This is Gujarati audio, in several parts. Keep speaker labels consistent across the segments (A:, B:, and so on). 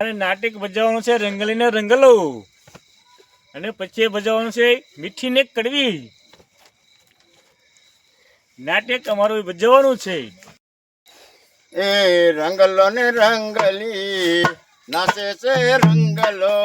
A: અને નાટક ભજવવાનું છે, રંગલીને રંગલો. અને પછી ભજવવાનું છે મીઠી ને કડવી. નાટક અમારું ભજવવાનું છે.
B: એ રંગલો ને રંગલી નાચે છે રંગલો.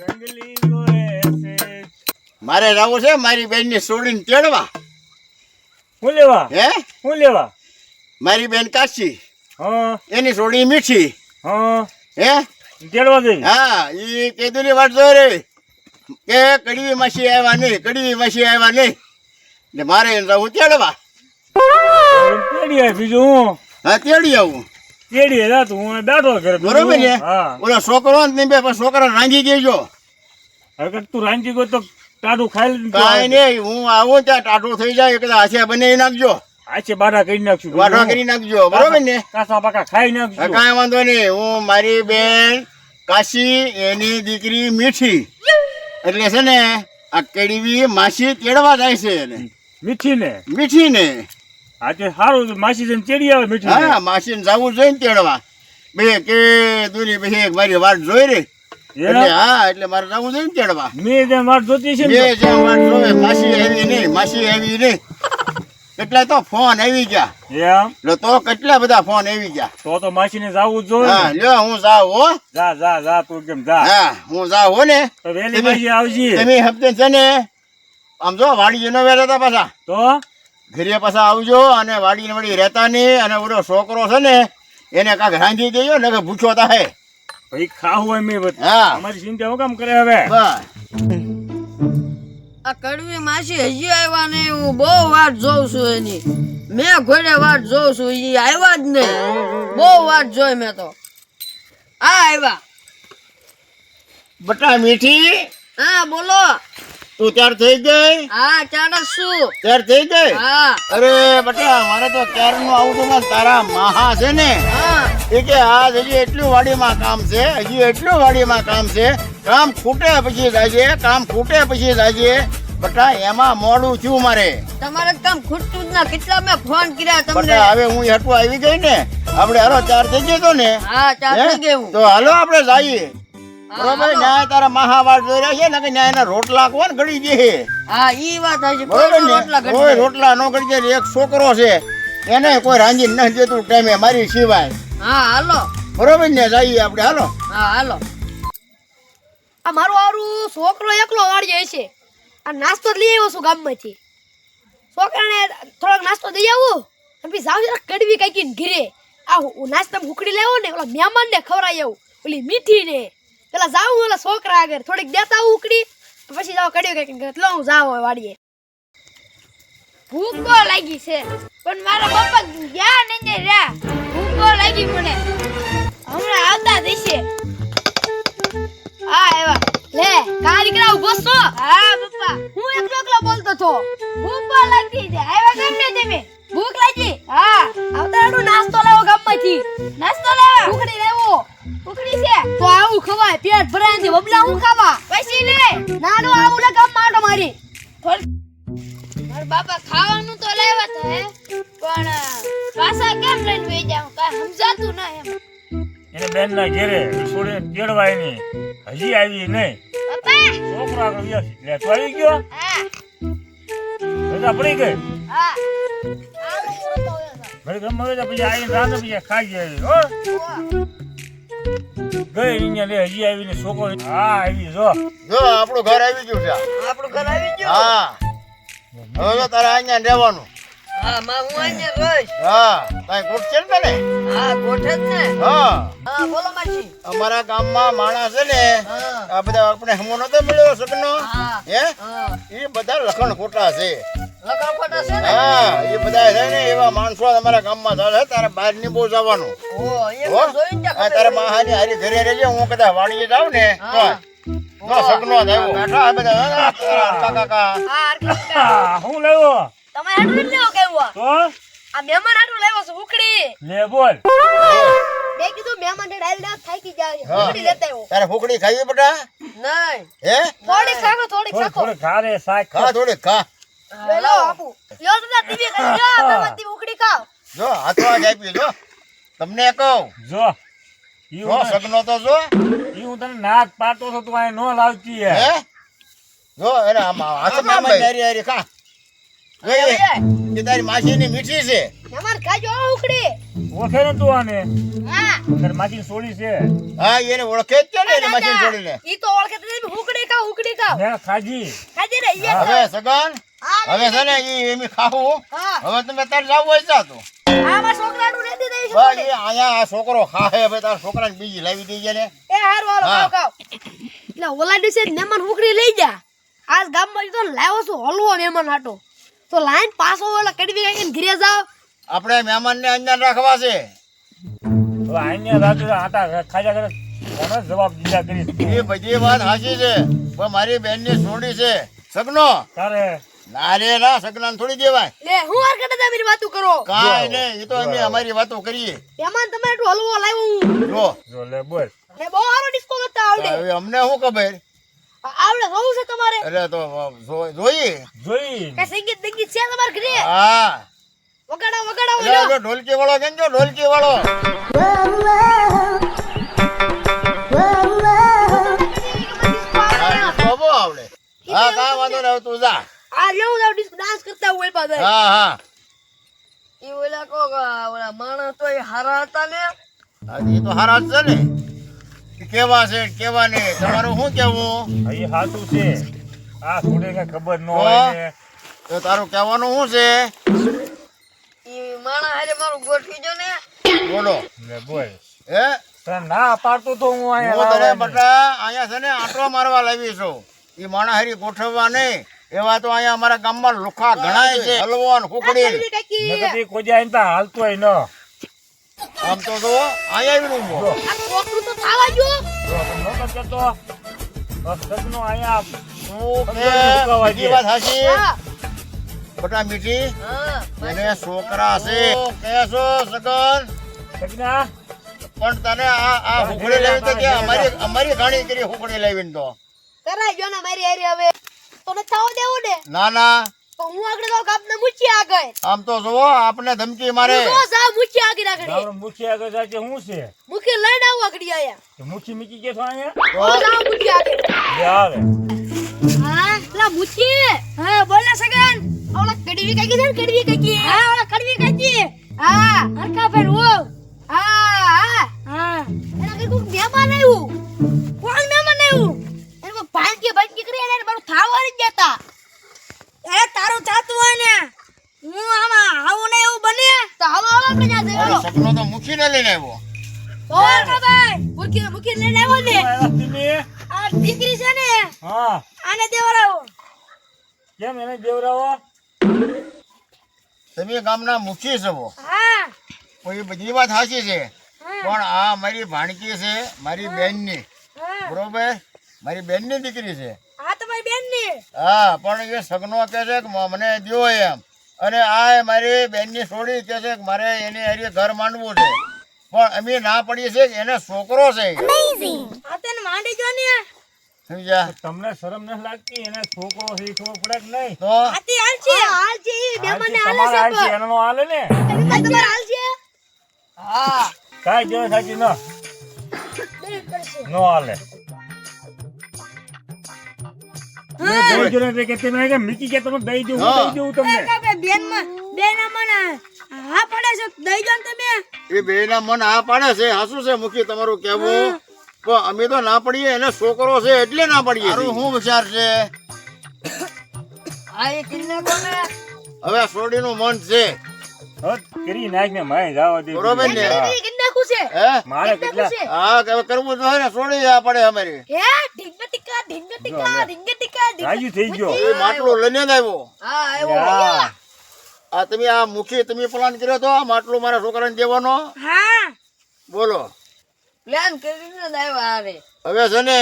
A: રંગલી જોએ છે
B: મારે જવું છે મારી બેનની છોડીને તેડવા
A: હું લેવા
B: હે
A: હું લેવા
B: મારી બેન કાશી
A: હા
B: એની છોડી મીઠી
A: હા.
B: હે?
A: જઈ
B: હા ઈ કેદુની વાત રે કે કડવી માસી આવ્યા નહીં કડવી માસી આવ્યા નહીં. ને મારે એને જવું તેડવા.
A: તેડી આય બીજું હું.
B: તેડી આવું.
A: તેડી જા તું હું બેઠો ઘરે
B: બરોબર
A: હા
B: ઓલો છોકરો ને બે પણ છોકરા રાંધી દેજો
A: હવે તું રાંધી ગયો તો ટાઢું ખાઈ
B: કાંઈ નહીં હું આવું ત્યાં ટાટું થઈ જાય કદાચ હાથે બનાવી નાખજો.
A: આછે બારા કરી નાખશું.
B: વાઢવા કરી નાખજો. બરોબર ને?
A: કાસા પાકા ખાઈ નાખજો.
B: કાંઈ વાંધો નહીં. હું મારી બેન કાશી એની દીકરી મીઠી. એટલે છે ને આ કડવી માસી તેડવા જાય છે એને.
A: મીઠી ને
B: મીઠી ને
A: આજે સારું માસી જઈને તેડી આવે મીઠી
B: હા માસી ને જવું જોઈએ ને તેડવા બે કે દુની બે એક મારી વાત જોઈ રે એટલે હા એટલે મારે જવું જોઈએ ને તેડવા
A: મેં જે વાત જોતી છે ને
B: જે વાત જોવે માસી આવી નહીં માસી આવી નહીં. કેટલા તો ફોન આવી ગયા.
A: એમ?
B: લો તો કેટલા બધા ફોન આવી ગયા?
A: તો તો માસી ને જાવું જોઈએ
B: હા. લ્યો હું જાઉં હો.
A: જા જા જા તું કેમ જા.
B: હા હું જાઉં હો ને.
A: તો
B: તમે-
A: માસી આવજી.
B: તમે હપ્તે છે ને આમ જો વાડી નો વેરા હતા પાછા.
A: તો?
B: ઘરે પાછા આવજો અને વાડી વળી રહેતા નહીં અને ઓલો છોકરો છે ને એને કાંક રાંધી દેજો ને કે ભૂખ્યો થાય.
A: ભાઈ ખાવું હોય મેં બધું.
B: હા.
A: અમારી ચિંતા હું કામ કરે હવે?
B: બસ.
C: આ કડવી માસી હજી આવ્યા નહીં હું બહુ વાત જોઉં છું એની. મેં ઘોડે વાત જોઉં છું એ આવ્યા જ નહીં. બહુ વાત જોઈ મેં તો. આ આવ્યા.
B: બટા મીઠી?
C: હા બોલો.
B: તું ત્યાર થઈ ગઈ?
C: હા ચાલે શું
B: ત્યાર થઈ ગઈ?
C: હા.
B: અરે બટા મારે તો ક્યારનું આવું તો ને તારા મહા છે ને. એ કે આ હજી એટલું વાડીમાં કામ છે હજી એટલું વાડીમાં કામ છે. કામ ખૂટે પછી જાજે કામ ખૂટે પછી જાજે. બટા એમાં મોડું થયું મારે.
C: તમારે કામ ખૂટતું જ ના. કેટલા મેં ફોન કર્યા તમને?
B: બટા હવે હું હેઠું આવી ગઈ ને આપણે હાલો ચાર થઈ ગયો તો ને
C: હા
B: ચાર
C: થઈ ગયું
B: તો હાલો આપણે જઈએ. બરોબર ન્યાય તારા મહાવાડ જોઈ રહ્યા છે ને કે ન્યાય રોટલા કોણ ઘડી દે?
C: હા ઈ વાત
B: બરોબર
C: કોઈ
B: ને?
C: રોટલા
B: કોઈ રોટલા નો ઘડી દે એક છોકરો છે એને કોઈ રાંજી ન દેતું ટાઈમે મારી સિવાય.
C: હા હાલો.
B: બરોબર ને જઈએ આપણે હાલો.
C: હા હાલો.
D: આ મારું આરું છોકરો એકલો વાળી જાય છે. આ નાસ્તો લઈ આવ્યો છું ગામમાંથી. છોકરાને થોડોક નાસ્તો દઈ આવું અને પછી જાવ જરા કડવી કાંઈક ઘીરે. આ નાસ્તામાં હુકડી લેવો ને, ઓલા મહેમાનને ખવડાવી આવું, ઓલી મીઠી ને પેલા જાઉં ઓલા છોકરા આગળ થોડીક દેતા આવું ઉકડી પછી જાવ કડવી કાંઈક લો, હું જાવ વાડીએ. ભૂખ બહુ લાગી છે, પણ મારા પપ્પા ગયા ને ને રહ્યા. ભૂખ બહુ લાગી મને. હમણાં આવતા થશે હા, એવા. લે કા દીકરા ઊભો છો? હું બોલતો છો ભૂખ બહુ લાગી છે. આવ્યા કેમ ને તમે? ભૂખ લાગી? હા. આવતાડું નાસ્તો લેવો ગામમાંથી. નાસ્તો લેવા. ઉખડી લેવો. ઉકડી છે. તો આવું ખવાય. પેટ ભરાય છે. બબલા હું ખાવા? પછી લે. નાડો આવું લે ગામ માટો મારી. મારા બાપા ખાવાનું તો લેવા તો હે. પણ પાછા કેમ લઈને વઈ જાવ કાઈ સમજાતું ના એમ.
A: એને બેન ના ઘેરે છોડે તેડવાય નહીં હજી આવી નહીં.
D: પપ્પા!
A: છોકરો આગળ ગયો લે તો આવી ગયો.
D: હા.
A: રજા ગઈ. ઘડી ગમે તો પછી આવીને રાંધે પછી ખાઈ જાય. હો. ગઈ અહીંયા લે હજી આવીને છોકરો. હા આવી જો.
B: જો આપણું ઘર આવી ગયું છે.
C: આપણું ઘર આવી ગયું?
B: હા. હવે જો તારે અહીંયા રહેવાનું.
C: હા માં હું અહીંયા રહીશ.
B: હા તાઈ કોટ છે ને
C: હા ગોઠે જ ને.
B: હા.
C: હા બોલો માસી.
B: અમારા ગામમાં માણસ છે ને આ બધા આપણે હમો નતો મળ્યો સગનો?
C: હે.
B: એ બધા લખણ ખોટા છે. હા એ બધા છે ને એવા માણસો અમારા ગામમાં ચાલે તારે બહારની બહુ જવાનું. તારે માહાની હારી ઘરે રહેજે હું કદાચ વાડીએ જાઉં ને. નો સગનો થાય બેઠા બધા કાકા કાકા.
D: હા હરખી
A: આ, હું લેવો?
D: તમે હાટું લેવો કેવું આ મહેમાન હાટું લાવ્યો છું ઉકડી
A: લે બોલ.
D: મેં કીધું મહેમાન ને ડાયલ ડાયલ થાકી જાય ઉકડી લેતા આવ્યો
B: તારે ફૂકડી ખાવી બેટા?
C: નહીં.
B: હે?
D: શાકો થોડીક
A: થોડું
D: શાકો
A: થોડું ખારે શાક
B: ખા થોડી ખા.
D: લો આપું લ્યો દાદા ટીવી કરી લ્યો તમે ઉકડી ખાઓ.
B: જો હાથવા જ આપી જો તમને કહું.
A: જો ઈ
B: જો
A: હું તને-
B: સગનો તો જો.
A: ઈ હું તને નાક પાડતો તો તું અહીં નો લાવતી હે.
B: હે? જો એને આમ હાથમાં ભાઈ હારી હારી ખા. જો એ એ મીઠી છે.
D: મહેમાન ખાજો ઉકડી
A: ઓળખે ને તું આને?
D: હા.
A: તારી સોળી છે.
B: હા એને ઓળખે જ છે ને એને માસી છોડીને
D: ઈ તો ઓળખે તો ઉકડી ખાઓ ઉકડી કા
A: મેં ખાજી.
D: ખાજી રે
B: હવે સગન.
D: હા
B: હવે છે ને ઈ એમ ખાવું હવે તમે તારે જાવ હોય જા તું.
D: આમાં છોકરાનું રેડી દઈ
B: બસ એ અહીંયા આ છોકરો ખાહે હવે તારા છોકરાને બીજી લાવી દઈએ ને.
D: એ હાર હાલો
B: હા.
D: ખાઓ ખાઓ એટલે ઓલા દિવસે મહેમાન લઈ જા આજ ગામમાં તો લાવ્યો છું હલવો મહેમાન હાટો. તો લાઈન પાછો ઓલા કડવી કાંઈ ઘરે જાવ
B: આપણે મહેમાનને અંજાન રાખવા છે.
A: હવે આટા ખાજા કરે. કોને જવાબ દીધા કરી
B: એ બધી વાત સાચી છે. પણ મારી બેનની છોડી છે. સગનો.
A: તારે
B: ના રે ના સગનાને થોડી દેવાય.
D: લે હું હાર કરતા તમારી વાતો કરો?
B: કાઈ નહીં એ તો અમે અમારી વાતો કરીએ.
D: એમાં તમે એટલું હલવો લાવ્યો હું.
B: જો.
A: જો લે બોલ.
D: લે બહુ સારો ડિસ્કો કરતા આવડે.
B: હવે અમને શું ખબર?
D: આવડે જોવું છે તમારે.
B: અરે તો જોઈ
A: જોઈ
D: કે સંગીત સંગીત છે તમાર ઘરે?
B: હા.
D: વગાડો વગાડો.
B: ઢોલકી વાળો કેમ ઢોલકી વાળો. આવડે. હા કાંઈ વાંધો નહીં તું જા.
D: આ લ્યો હું ડાન્સ કરતા હોય પાછા.
B: હા હા.
C: ઈ ઓલા કો ઓલા માણસ તો એ હારા હતા ને.
B: એ તો હારા છે ને. કેવા છે કેવા નહીં તમારું શું કેવું
A: અહીં સાચું છે. આ છોડે કઈ ખબર ન હોય ને.
B: તો તારું કહેવાનું શું છે?
C: એ માણસ હારે મારું ગોઠવી જો ને.
B: બોલો. હે?
A: ના પાડતો તો હું
B: હું તને બટા અહીંયા છે ને આંટો મારવા લાવી છું. એ માણાહારી ગોઠવવા નહીં. એવા તો અહીંયા અમારા ગામમાં લુખા ઘણાય છે. હલવો ને કુકડી.
D: કડવી કાકી
A: નકર તે કોઈ જાય ને હાલતો હોય ન.
B: આમ તો જો અહીંયા આવી ઊભો.
D: આ તો ખાવા જો.
A: સગનો અહીંયા
B: શું કે? બીજી વાત હાચી?
D: હા.
B: બટા મીઠી?
C: હા
B: એને છોકરા છે. કેસો સગન?
A: સગના
B: પણ તને આ આ હુકડી લાવી તો કે અમારી અમારી ઘાણી કરી હુકડી લાવીને તો.
D: કરાય જો ને મારી હારી હવે. તો ન થાવા દેવું ને?
B: ના ના.
D: તો હું આગળ તો આપને મૂકી આગળ?
B: આમ તો જુઓ આપને ધમકી મારે.
D: હું તો જા મૂકી આગળ આગળ.
A: મુખી આગળ સાચે છે શું છે?
D: મૂકી લઈને આવું આગળ આયા
A: તો મુખી મૂકી કે છો આયા
B: તો
D: હું મૂકી આગળ.
A: યાર
D: હા લા મૂકી. હા બોલ ને સગન ઓલા કડવી કાકી છે ને કડવી કાકી? હા ઓલા કડવી કાકી. હા હરકા ફેર આ દીકરી છે ને
A: હા.
D: આને દેવરાવો.
A: કેમ એને દેવરાવો?
B: તમે ગામના મુખી છો
D: હા.
B: તો બધી વાત સાચી છે. પણ આ મારી ભાણકી છે મારી બેનની. બરોબર? મારી બેનની દીકરી છે.
D: તમારી
B: હા પણ એ સગનો કહે છે કે મને દો એમ. અને આ મારી બેનની છોડી કહે છે કે મારે એની હારી ઘર માંડવું છે. પણ અમે ના પડીએ છીએ કે એને છોકરો છે.
D: માંડી જો ને
B: સમજ્યા?
A: તમને શરમ નથી લાગતી? એને છોકરો છે ખબર પડે કે નહીં?
B: તો?
D: આતી હાલ છે. હાલ છે બે મને
A: તમારે
D: હાલે
A: હાલ
D: છે
A: છે એનો હાલે ને?
D: પણ હાલ છે?
C: હા.
A: કાંઈ દેવ સાચી ન? નો હાલે. દઈ દઉં ને કે તમે કે મીકી કે તમે દઈ દઉં દઈ દઉં તમને.
D: બેનમાં બેન મને હા પડે છે? દઈ જો તમે.
B: એ બેના મન આ પાડે છે. હાસુ છે મુખી તમારું કહેવું. પણ અમે તો ના પડીએ એને છોકરો છે એટલે ના પડીએ તારું શું વિચાર છે?
C: આ એ કિલ્લે કોને
B: હવે સોડીનું મન છે.
A: હવે કરી નાખ ને માય જવા દે.
B: બરોબર ને?
A: હા.
D: નાખું છે?
A: મારે કેટલા?
B: હા કે હવે કરવું જ ને સોડી આ પડે અમારી.
D: હે? ઢીંગ ટીકા ઢીંગ ટીકા ઢીંગ ટીકા ઢીંગ
A: થઈ ગયો.
B: એ માટલું લઈને આવ્યો.
C: હા આવ્યો.
A: યા.
B: આ તમે આ મુખી તમે પ્લાન કર્યો તો આ માટલું મારા છોકરાને દેવાનો?
D: હા.
B: બોલો.
C: પ્લાન કરીને જ આવ્યા
B: હવે છે ને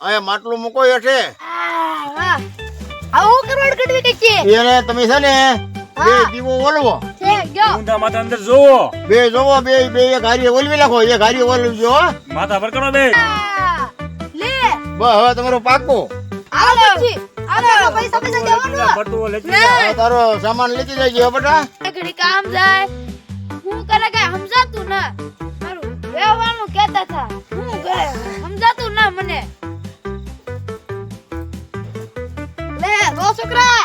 B: અહીંયા માટલું મૂકો હેઠે.
D: આ, હા. આવું કરવાડ કડવી કઈ છે?
B: એને તમે છે ને બે દીવો ઓલવો.
D: છે ગયો.
A: ઊંધા માથા અંદર જોવો.
B: બે જોવો બે બે એક હારી ઓલવી નાખો એક હારી ઓલવજો
A: માથા પર કરો બે.
D: લે.
B: બસ હવે તમારું પાકો.
D: આવો પછી. આલો પૈસા પૈસા દેવાનું.
A: બટુઓ લેતી જા.
B: તારો સામાન લેતી જજો બેટા.
D: ઘડી કામ જાય. હું કરે કે સમજાતું ના મારું રહેવાનું કહેતા હતા. હું કરે સમજાતું ના મને. લે રો છોકરા.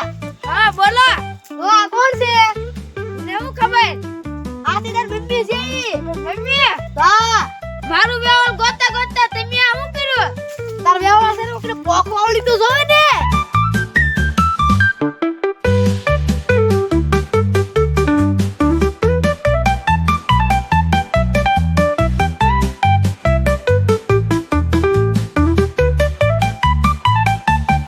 D: હા બોલો. ઓ આ કોણ છે? ને હું ખબર? આ તે તાર મમ્મી છે ઈ. મમ્મી? હા. મારું વેવાળ ગોતા ગોતા તમે આ હું કર્યું? તાર વેવાળ છે ને પોક વાવડી તો જોવે